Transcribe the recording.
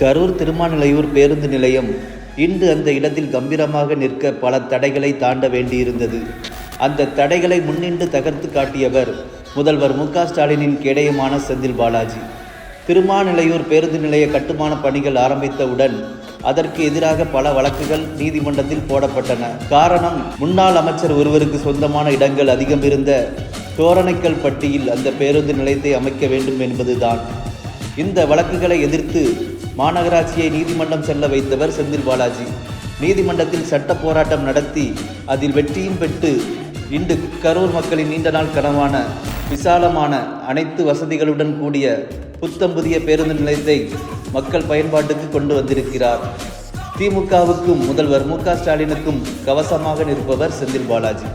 கரூர் திருமாநிலையூர் பேருந்து நிலையம் இன்று அந்த இடத்தில் கம்பீரமாக நிற்க பல தடைகளை தாண்ட வேண்டியிருந்தது. அந்த தடைகளை முன்னின்று தகர்த்து காட்டியவர் முதல்வர் மு ஸ்டாலினின் கேடயமான செந்தில் பாலாஜி. திருமாநிலையூர் பேருந்து நிலைய கட்டுமான பணிகள் ஆரம்பித்தவுடன் அதற்கு எதிராக பல வழக்குகள் நீதிமன்றத்தில் போடப்பட்டன. காரணம் முன்னாள் அமைச்சர் ஒருவருக்கு சொந்தமான இடங்கள் அதிகம் இருந்த தோரணைக்கல் பட்டியில் அந்த பேருந்து நிலையத்தை அமைக்க வேண்டும் என்பதுதான். இந்த வழக்குகளை எதிர்த்து மாநகராட்சியை நீதிமன்றம் செல்ல வைத்தவர் செந்தில் பாலாஜி. நீதிமன்றத்தில் சட்ட போராட்டம் நடத்தி அதில் வெற்றியும் பெற்று இன்று கரூர் மக்களின் நீண்ட நாள் கனவான விசாலமான அனைத்து வசதிகளுடன் கூடிய புத்தம் புதிய பேருந்து நிலையத்தை மக்கள் பயன்பாட்டுக்கு கொண்டு வந்திருக்கிறார். திமுகவுக்கும் முதல்வர் மு க ஸ்டாலினுக்கும் கவசமாக நிற்பவர் செந்தில் பாலாஜி.